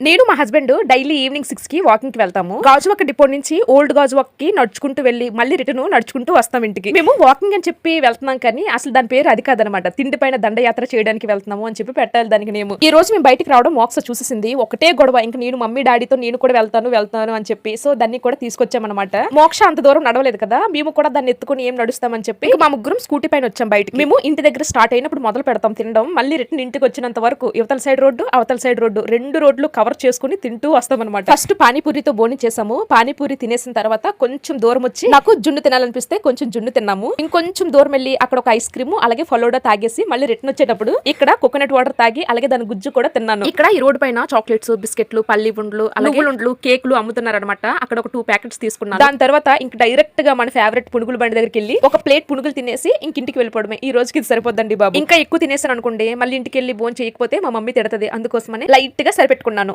నేను మా husband daily evening సిక్స్కి వాకింగ్కి వెళ్తాము. గాజువాక డిపో నుంచి ఓల్డ్ గాజువాక్కి నడుచుకుంటూ వెళ్ళి మళ్ళీ రిటర్న్ నడుచుకుంటూ వస్తాం ఇంటికి. మేము వాకింగ్ అని చెప్పి వెళ్తున్నాం కానీ అసలు దాని పేరు అది కాదనమాట తిండి పైన దండయాత్ర చేయడానికి వెళ్తున్నాము అని చెప్పి పెట్టాలి దానికి నేను ఈ రోజు మేము బయటికి రావడం మోక్స చూసేసింది. ఒకటే గొడవ. ఇంకా నేను మమ్మీ డాడీతో నేను కూడా వెళ్తాను వెళ్తాను అని చెప్పి. సో దాన్ని కూడా తీసుకొచ్చామన్నమాట. మోక్ష అంత దూరం నడవలేదు కదా? మేము కూడా దాన్ని ఎత్తుకుని ఏం నడుస్తామని చెప్పి మా ముగ్గురం స్కూటీ పైన వచ్చాం బయటికి. మేము ఇంటి దగ్గర స్టార్ట్ అయినప్పుడు మొదలు పెడతాం తినడం. మళ్ళీ రిటర్న్ ఇంటికి వచ్చినంత వరకు యువతల సైడ్ రోడ్డు అవతల సైడ్ రోడ్డు. రెండు రోడ్లు కవర్ చేసుకుని తింటూ వస్తాం అనమాట ఫస్ట్ పానీపూరితో బోని చేసాము. పానీపూరి తినేసిన తర్వాత కొంచెం దూరం వచ్చి నాకు జున్ను తినాలనిపిస్తే కొంచెం జున్ను తిన్నాము. ఇంకొంచెం దూరం వెళ్ళి అక్కడ ఒక ఐస్ క్రీమ్ అలాగే ఫలోడా తాగేసి మళ్ళీ రిటర్న్ వచ్చేటప్పుడు ఇక్కడ కోకోనట్ వాటర్ తాగి అలాగే దాని గుజ్జు కూడా తిన్నాను. ఇక్కడ ఈ రోడ్ పైన చాక్లెట్స్ బిస్కెట్లు పల్లి ఉండ్లు అలాగే ఉండ్లు కేకులు అమ్ముతున్నారు అనమాట అక్కడ ఒక టూ ప్యాకెట్స్ తీసుకున్నాను. దాని తర్వాత ఇంక డైరెక్ట్గా మన ఫేవరెట్ పునుగులు బండి దగ్గరికి వెళ్ళి ఒక ప్లేట్ పునుగులు తినేసి ఇంక ఇంటికి వెళ్ళిపోవడమే. ఈ రోజుకి ఇది సరిపోద్దండి బాబు. ఇంకా ఎక్కువ తినేసాను అనుకోండి మళ్ళీ ఇంటికి వెళ్ళి బోన్ చేయకపోతే మా మమ్మీ తిడతది. అందుకోసమని లైట్గా సరిపెట్టుకున్నాను.